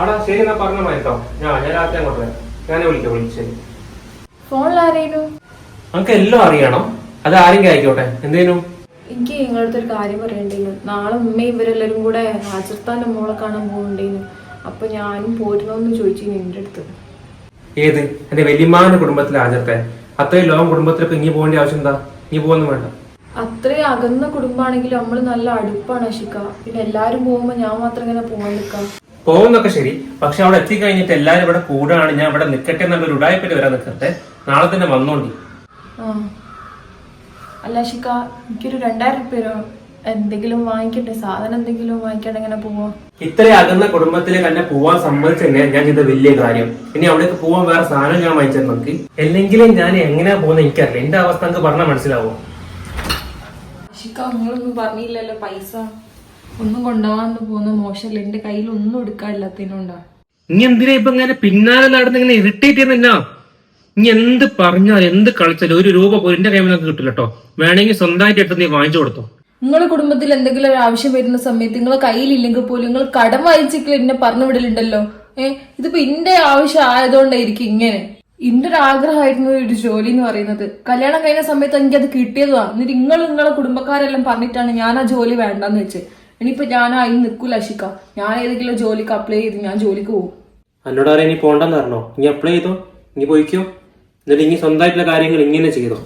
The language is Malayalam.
ആടാ ശരി എന്നാ പറഞ്ഞ കേട്ടോ. ഞാൻ ഞാൻ രാത്രി അങ്ങോട്ട് വരാം. ഞാനെ വിളിക്കാം വിളിച്ചു. ഫോണിൽ ആരേനു? നമുക്ക് എല്ലാം അറിയണം. അത് ആരെങ്കിലും ആയിക്കോട്ടെ. എന്തേനു? എനിക്ക് നിങ്ങളുടെ ഒരു കാര്യം പറയണ്ടേനു. നാളെ ഉമ്മയും ഇവരെല്ലാരും കൂടെ ഹാജർത്താന്റെ മോളെ കാണാൻ പോകണ്ടേനു. അപ്പൊ ഞാനും പോരണോന്ന് ചോദിച്ചു നിന്റെ അടുത്ത്. ഏത്? എന്റെ വലിയമാന്റെ കുടുംബത്തിൽ ആചരത്തെ അത്രയും ലോകം കുടുംബത്തിലൊക്കെ ഇനി പോകേണ്ട ആവശ്യം എന്താ? ഇനി പോകുന്നു വേണ്ട. അത്രയും അകന്ന കുടുംബാണെങ്കിലും നമ്മൾ നല്ല അടുപ്പാണ് അശിക്ക പിന്നെ എല്ലാരും പോകുമ്പോ ഞാൻ മാത്രം ഇങ്ങനെ പോകാൻ നിൽക്കാം പോകുന്നൊക്കെ ശരി. പക്ഷെ അവിടെ എത്തിക്കഴിഞ്ഞിട്ട് എല്ലാരും ഇവിടെ കൂടാണ്. ഞാൻ ഇവിടെ നിക്കട്ടെ എന്നുള്ളൊരു ഉടായ്പറ്റി വരാൻ നിൽക്കട്ടെ. നാളെ തന്നെ വന്നോണ്ടി. അല്ല ശിക്ക എനിക്കൊരു രണ്ടായിരം രൂപ എന്തെങ്കിലും വാങ്ങിക്കട്ടെ. സാധനം എന്തെങ്കിലും വാങ്ങിക്കാണ്ട് എങ്ങനെ പോവാ? ഇത്രയും അകന്ന കുടുംബത്തിലേക്ക് തന്നെ പോവാൻ സമ്മതിച്ചെന്നെ ഞാൻ ചെയ്ത വലിയ കാര്യം. ഇനി അവിടേക്ക് പോവാൻ വേറെ സാധനം ഞാൻ വാങ്ങിച്ചു നോക്കി. അല്ലെങ്കിലും ഞാൻ എങ്ങനെയാ പോകുന്നത് എനിക്കറിയില്ല. എന്റെ അവസ്ഥ എനിക്ക് പറഞ്ഞാൽ മനസ്സിലാവോ? ശിക്ക നിങ്ങളൊന്നും പറഞ്ഞില്ലല്ലോ പൈസ. ഒന്നും കൊണ്ടുപോകാന്ന് പോകുന്ന മോശമല്ല. എന്റെ കയ്യിൽ ഒന്നും എടുക്കാനില്ലാത്തതിനോണ്ടാ നീ എന്തിനാ ഇപ്പൊ ഇങ്ങനെ പിന്നാലെ നടന്ന് ഇങ്ങനെ ഇറിറ്റേറ്റ് ചെയ്യുന്നില്ല നീ എന്ത് പറഞ്ഞാലും എന്ത് കളിച്ചാലും ഒരു രൂപ പോലും എന്റെ നിന്ന് കിട്ടില്ല കേട്ടോ വേണമെങ്കിൽ സ്വന്തമായിട്ട് എടുത്ത് നീ വാങ്ങിച്ചു കൊടുത്തോ. നിങ്ങളെ കുടുംബത്തിൽ എന്തെങ്കിലും ഒരു ആവശ്യം വരുന്ന സമയത്ത് നിങ്ങളെ കയ്യിലില്ലെങ്കിൽ പോലും നിങ്ങൾ കടം വായിച്ചെങ്കിലും എന്നെ പറഞ്ഞു വിടലുണ്ടല്ലോ. ഏ ഇതിപ്പോ ഇന്റെ ആവശ്യം ആയതുകൊണ്ടായിരിക്കും ഇങ്ങനെ. ഇന്റെ ഒരു ആഗ്രഹമായിരുന്നു ഒരു ജോലി എന്ന് പറയുന്നത്. കല്യാണം കഴിഞ്ഞ സമയത്ത് എനിക്ക് അത് കിട്ടിയതാ എന്നിട്ട് നിങ്ങൾ നിങ്ങളെ കുടുംബക്കാരെല്ലാം പറഞ്ഞിട്ടാണ് ഞാൻ ആ ജോലി വേണ്ടെന്ന് വെച്ച് ഇനിയിപ്പോ ഞാൻ ആയി നിൽക്കൂല അഷിക്ക ഞാൻ ഏതെങ്കിലും ജോലിക്ക് അപ്ലൈ ചെയ്ത് ഞാൻ ജോലിക്ക് പോകും. എന്നോട് പറയാൻ ഇനി പോണ്ടെന്ന് പറഞ്ഞോ. ഇനി അപ്ലൈ ചെയ്തോ? നീ പോയിക്കോ? എന്നിട്ട് ഇനി സ്വന്തമായിട്ടുള്ള കാര്യങ്ങൾ ഇങ്ങനെ ചെയ്തോ?